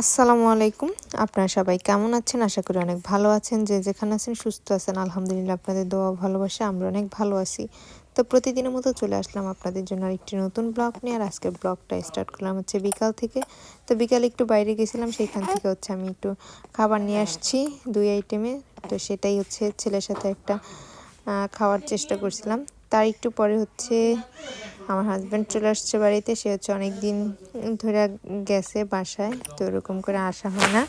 আসসালামু আলাইকুম। আপনারা সবাই কেমন আছেন? আশা করি অনেক ভালো আছেন। যে যেখানে আছেন সুস্থ আছেন। আলহামদুলিল্লাহ আপনাদের দোয়া ভালোবাসা, আমরা অনেক ভালো আছি। তো প্রতিদিনের মতো চলে আসলাম আপনাদের জন্য আরেকটি নতুন ব্লগ নিয়ে। আর আজকের ব্লগটা স্টার্ট করলাম হচ্ছে বিকাল থেকে। তো বিকালে একটু বাইরে গেছিলাম, সেইখান থেকে হচ্ছে আমি একটু খাবার নিয়ে আসছি দুই আইটেমে। তো সেটাই হচ্ছে ছেলের সাথে একটা খাওয়ার চেষ্টা করছিলাম। তার একটু পরে হচ্ছে আমার হাজব্যান্ড চলে আসছে বাড়িতে, সে হচ্ছে অনেক দিন ধরে গেছে বাসায়, তো ওরকম করে আসা হয় না।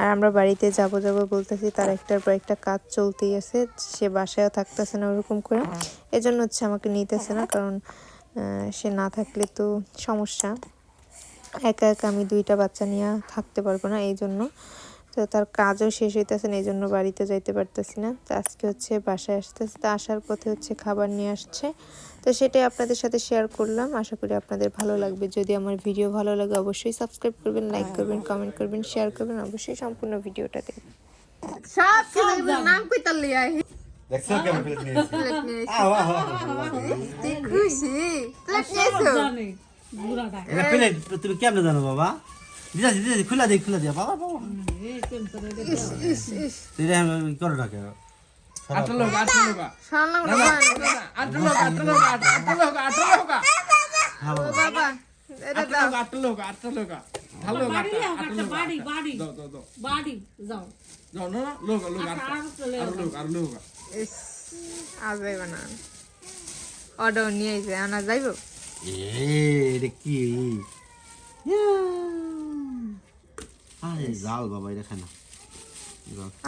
আর আমরা বাড়িতে যাব যাব বলতেছি, তার একটার পর একটা কাজ চলতেই আছে, সে বাসায়ও থাকতেছে না ওরকম করে। এজন্য হচ্ছে আমাকে নিতেছে না, কারণ সে না থাকলে তো সমস্যা। একা একা আমি দুইটা বাচ্চা নিয়ে থাকতে পারব না এই জন্য তো তার কাজও শেষ হইতেছে না এই জন্য বাড়িতে যাইতে পারতেছি না। তো আজকে হচ্ছে বাসায় আসতেছে তো আসার পথে হচ্ছে খাবার নিয়ে আসছে। তো সেটাই আপনাদের সাথে শেয়ার করলাম। আশা করি আপনাদের ভালো লাগবে। যদি আমার ভিডিও ভালো লাগে অবশ্যই সাবস্ক্রাইব করবেন লাইক করবেন কমেন্ট করবেন শেয়ার করবেন অবশ্যই সম্পূর্ণ ভিডিওটা দেখবেন। সব নাম কই তার লিয়া দেখছ কেমন প্লেট নিয়েছি আহ, আহ, আহ, আহ, তুই খুশি প্লেট নিয়েছো এটা প্লেট তুমি কেমনে জানো বাবা? দিদাজি দিদাজি খুলা দিই খুলা দিয়া বাবা বাবা এটা আমি করো না কেন আট লোক আট লোক শুনলাম না বাবা। আট লোক আট লোক আট লোক আট লোক বাবা বাবা এটা দাও আট লোক আট লোক আট আট আট লোক বাড়ি বাড়ি দাও দাও দাও বাড়ি যাও যাও না লোক লোক আট আর চলে আর লোক আর লোক ইস আজ যাইব না অর্ডার নিয়ে আইছে আনা যাইব এ কি আরে জাল বাবা এটা খায়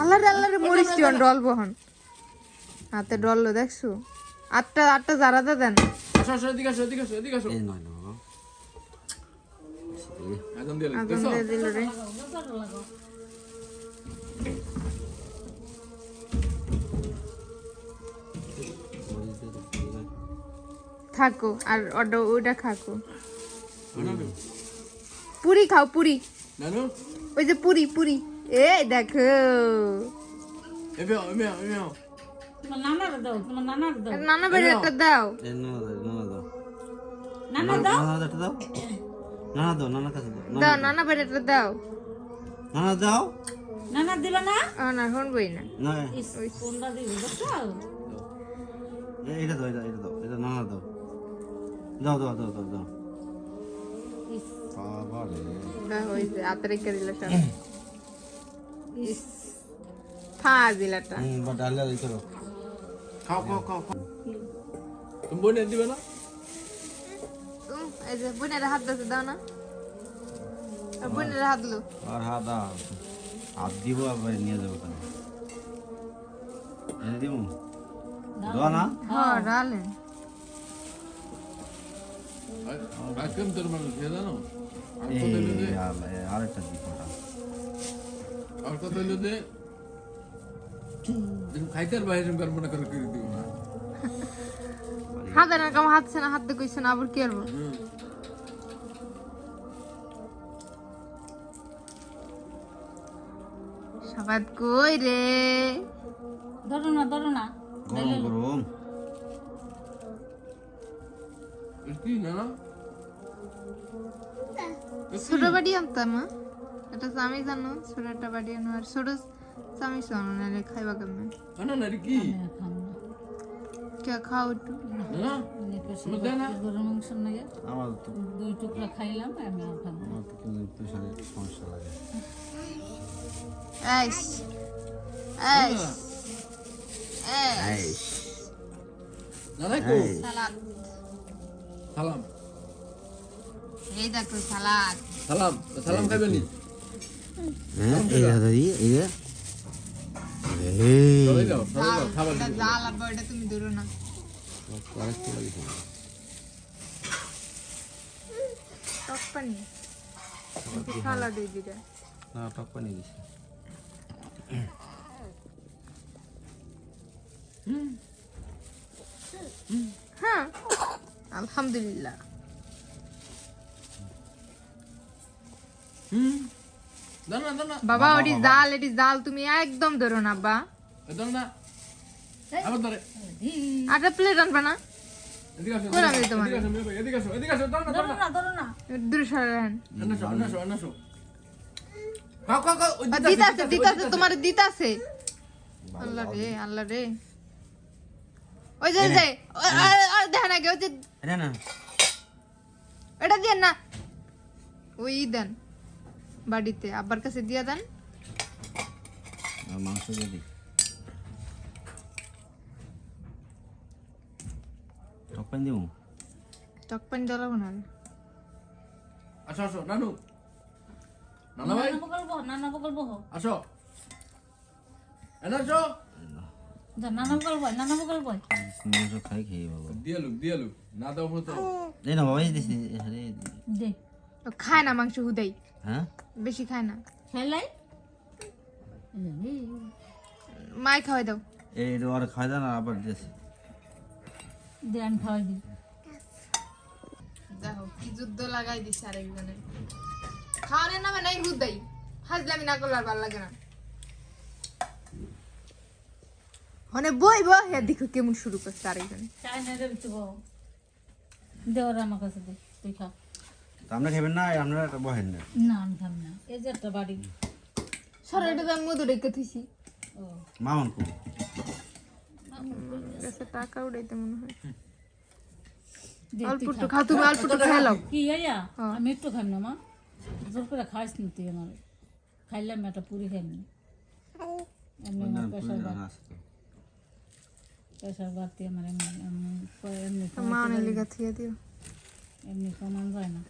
আল্লাহ আল্লাহ রে মরিস টিয়ন ডল বহন। হাতে ডল দেখছ? আটটা আটটা জারাদা দেন। আসো আসো এদিকে আসো এদিকে আসো এদিকে আসো। এই নয় না বাবা। এ, দিয়ে আগুন দিয়ে দিল রে মরিচ দিয়ে তো পুরো গায়ে। থাকো আর ওইটা খাকো। পুরি খাও পুরি। নানু? ওই যে পুরি পুরি। এ দেখো। দাও দাও। নানা বেড়ে একটা দাও। এ, না না দাও, না না দাও। নানা দাও? দাও দাও। দাও নানা কাছে দাও দাও নানা বেড়ে একটা দাও। না না দাও। নানা দিবা না? না শুনবই না। না। কোনটা দিবি এ, এটা দাও এটা এটা দাও এটা না না দাও। দাও দাও দাও দাও দাও। বাবা রে হাতে রেখে দিল সব। ইস ফা দিলাটা হুম বা ডালিয়া দিতে দাও খাও খাও খাও তুমি বনে দিবে না? উম, এই যে বোনের হাত দিতে দাও না। আর হাত লো আর হাত দাও। হাত দিব আবার নিয়ে যাব কেন? এনে দিব দাও। না? হ্যাঁ ডালেন তোর মানুষ খেয়ে জানো আরেকটা ওটা। আর কত হইল দে তুমি বাইরে মনে করে করে দিব না হাতে না কাম হাত না হাত কইছে না আবার কি করব সবাই কই রে? ধরো না ধরো না। গরম গরম। কি না? ছোট বাড়ি আনতাম এটা আমি জানো ছোট একটা বাড়ি আনো আর ছোট চামি শোনো না রে খাইবা কেমন? না না এটা কি? কে খাও একটু? না না? না গরুর মাংস নাগে আমার তো দুই টুকরা খাইলাম আমি আর খাব আমার তো কিন্তু সমস্যা লাগে। সালাম। এই দেখো সালাদ। সালাম সালাম খাইবে নি হ্যাঁ, এই দাদি, এই এই, খাবার এটা তুমি ধরো না। আরেকটা লাগিয়েছে। টক পানি। সালাদ এই দিটা না, টক পানি দিছি। হ্যাঁ। হুম না বাবা ওটি জাল এটি জাল তুমি একদম ধরো না বা আটা প্লেট আনবা না। তোমার? দিতাছে আল্লাহ রে আল্লাহ রে। ওই যে যে ও- আর- আর দেখেন আগে ওই যে এটা না এটা দিয়ে না। ওই দেন বাড়িতে। আব্বার কাছে দিয়ে দেন। মাংস দিয়ে দিই। টক পানি দিব? টক পানি জ্বালাবো না। আসো আসো নানু। নানা ভাই নানা বহ নানা বহ আসো। এনে আসো। খেয়ে না দাও না না মাংস হুদাই। হ্যাঁ? বেশি খায় না। খেলাই? মাই খাওয়াই দাও। এই আর আবার দিয়েছে। খাওয়াই দিই। দেখো কি যুদ্ধ লাগাই দিছে আরেকজনে। খাওয়ানোর নামে নাই হুদাই। হাজলামি না করলে আর ভালো লাগে না। মানে বই বই হ্যাঁ দেখো কেমন শুরু করছে আরেকজনে। চাই না রে বিচু বহ দে ওরা আমার কাছে দে তুই খা। তো খাবেন না একটা বহেন না। না আমি খাব না। এই যে একটা বাড়ি। সরো এটা আমি মধু রেখে থুইছি। ও। মামন কো টাকা উড়াইতে মনে হয়। অল্প একটু খাও তুমি অল্প একটু খেয়ে লাও কি আয়া? আমি একটু খাই না মা। জোর করে খাইস না তুই আমার। খাইলাম একটা পুরি খাইনি এমনি আমার প্রেশার বাড়তি আমার এমনি এমনি এমনি মা অনেক। লিখা থুয়ে দিও এমনি কমান যায় না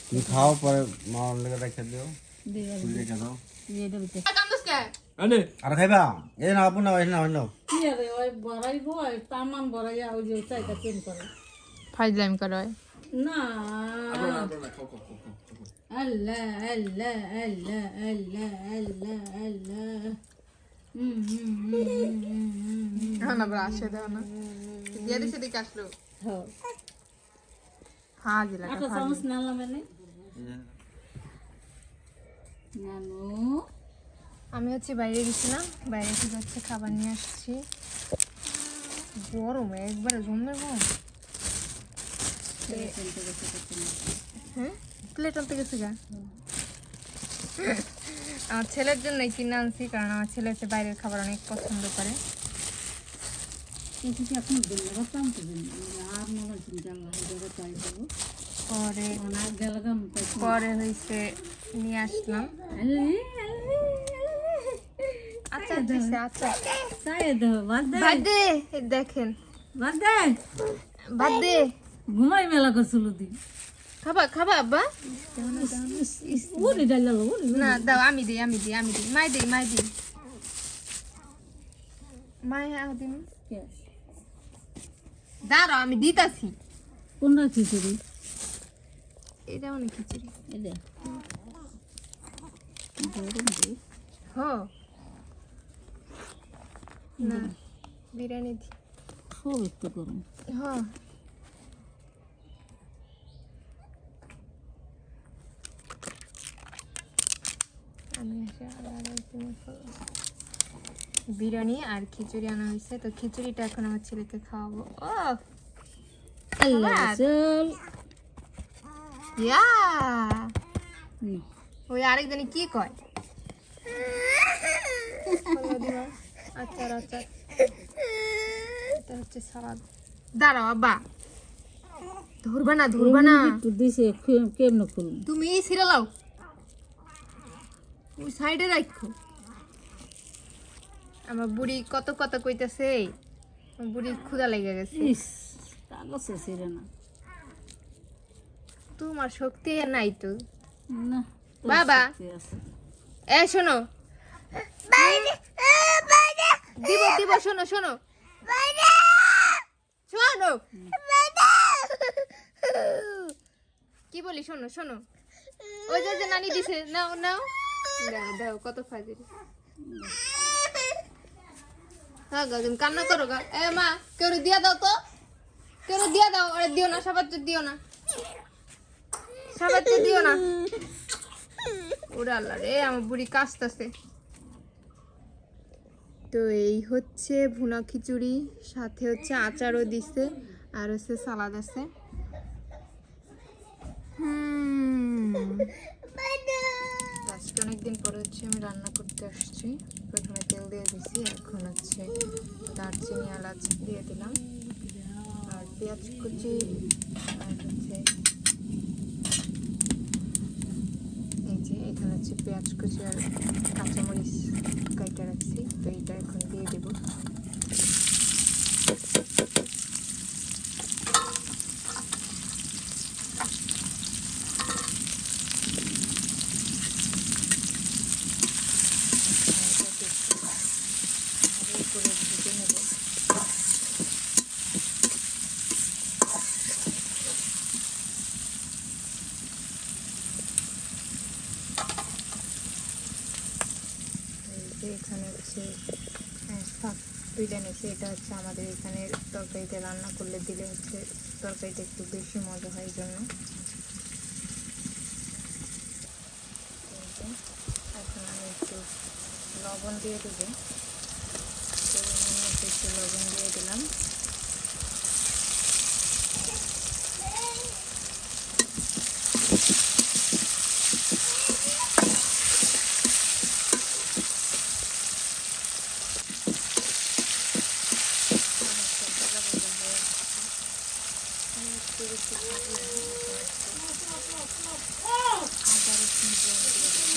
তুমি খাও পরে মামন লেগে রেখে দিও দিয়ে দাও দিয়ে এনে আর খাইবা এই না আপু না এই না অন্য কি আরে ওই বড়াইবো ওই তামান বড়াইয়া ওই যে চাইটা চেন করে ফাইজলামি করো না আপনারা আপনারা খাও খাও খাও খাও, খাও আল্লাহ আল্লাহ আল্লাহ আল্লাহ আল্লাহ আল্লাহ না আসে দাও না দিয়ে দিছে দিকে আসলো। একটা চামচ নিলাম এনে। নানু। আমি হচ্ছে বাইরে গেছিলাম বাইরে থেকে হচ্ছে খাবার নিয়ে আসছি। গরম একবারে জমের গরম। হ্যাঁ? প্লেট আনতে গেছে গা? আমার ছেলের জন্য কিনে আনছি কারণ আমার ছেলে হচ্ছে বাইরের খাবার অনেক পছন্দ করে। মনে পরে পাইছি পরে হয়েছে নিয়ে আসলাম। দেখেন। ঘুমাই মেলা করছিল দিন। খাবা খাবা আব্বা? না দাও আমি দিই আমি দিই আমি দিই। মাই দিই মাই দিই। মাই আহ দিন দাঁড়াও আমি দিতাছি। কোনটা খিচুড়ি এটা অনেক খিচুড়ি। এটা হ। না বিরিয়ানি দি। খুব একটু গরম। হ আমি এসে আবার একদিন খাব। বিরিয়ানি আর খিচুড়ি আনা হয়েছে। তো খিচুড়িটা এখন আমার ছেলেকে খাওয়াবো। ও ইয়া! ওই আরেকজনে কি কয়? আচার আচার এটা হচ্ছে সালাদ দাঁড়াও আব্বা। ধরবা না ধরবা না। একটু দিছে কেমন খুলুন তুমি ওই সাইডে রাখো আমার বুড়ি কত কত কইতাছে বুড়ি ক্ষুধা লেগে গেছে। কাগজে না। তোমার শক্তি নাই তো। না বাবা। এ শোনো। দিব দিব শোনো শোনো। শোনো। কি বলি শোনো শোনো। ওই যে নানি দিছে। নাও নাও। দাও দাও কত ফাজিল। হ্যাঁ গা কান্না করো গা। এ মা কেউ দিয়া দাও তো। কেউ দিয়া দাও, আরে দিও না সবার দিও না। সবার দিও না। ওরে আল্লাহ রে, আমার বুড়ি কাশতেছে। তো এই হচ্ছে ভুনা খিচুড়ি, সাথে হচ্ছে আচারও দিছে, আর হচ্ছে সালাদ আছে। হুম। অনেকদিন পরে হচ্ছে আমি রান্না করতে আসছি। প্রথমে তেল দিয়ে দিছি, এখন হচ্ছে দারচিনি, এলাচ দিয়ে দিলাম। আর পেঁয়াজ কুচি, আর হচ্ছে এই যে এখানে হচ্ছে পেঁয়াজ কুচি আর কাঁচামরিচ কাইটা রাখছি, তো এইটা এখন দিয়ে দেবো এটাকে ভালো করে ভেজে নেব এই এখানে হচ্ছে শাক তুলে নিয়েছি। হচ্ছে আমাদের এখানে তরকারিতে রান্না করলে দিলে হচ্ছে তরকারিটা একটু বেশি মজা হয় জন্য এখন আমি একটু লবণ দিয়ে দেবো। একটু লবণ দিয়ে দিলাম অনেকটা ভাজা ভাজা হয়ে আসছে। আমি একটু বেশি ভাজি না, এখন একটু আদা রসুন দিয়ে দিলাম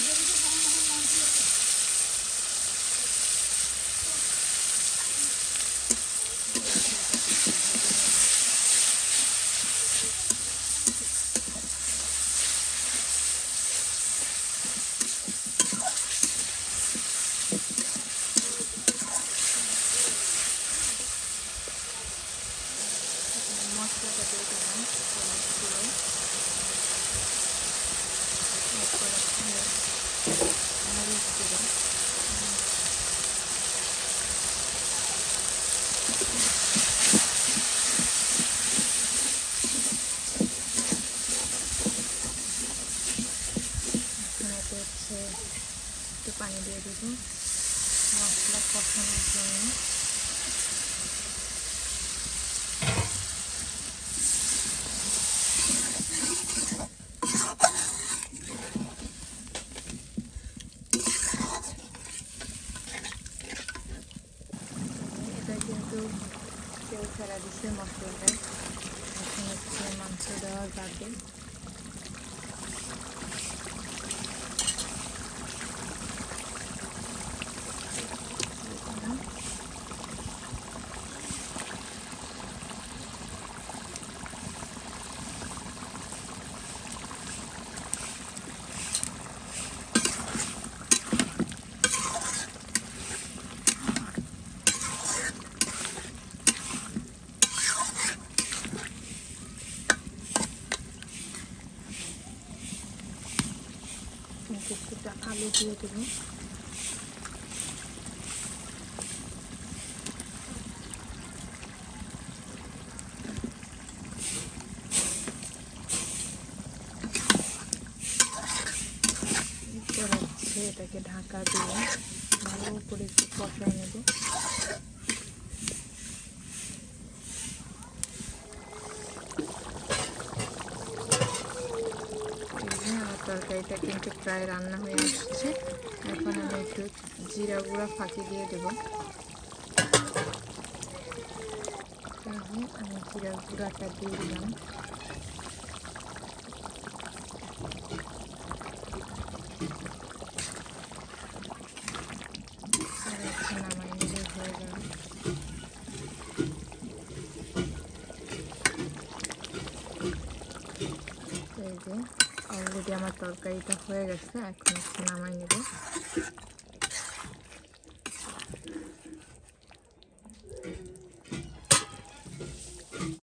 মশলাটা দিয়ে দিলাম হলুদ গুঁড়ো এরপর হচ্ছে মরিচ গুঁড়ো এখানেতে হচ্ছে একটু পানি দিয়ে দিব। মশলা কষানোর জন্য। তেল ছাড়া দিচ্ছে মশলাটায় এখন হচ্ছে মাংস দেওয়ার বাদে দিয়ে দেবো। এটাকে ঢাকা দিয়ে ভালো করে একটু নেব। তরকারিটা কিন্তু প্রায় রান্না হয়ে আসছে। এখন আমি একটু জিরা গুঁড়া ফাঁকি দিয়ে দেব। আমি জিরা গুঁড়াটা দিয়ে দিলাম। তরকারিটা হয়ে গেছে এখন হচ্ছে নামাই নেব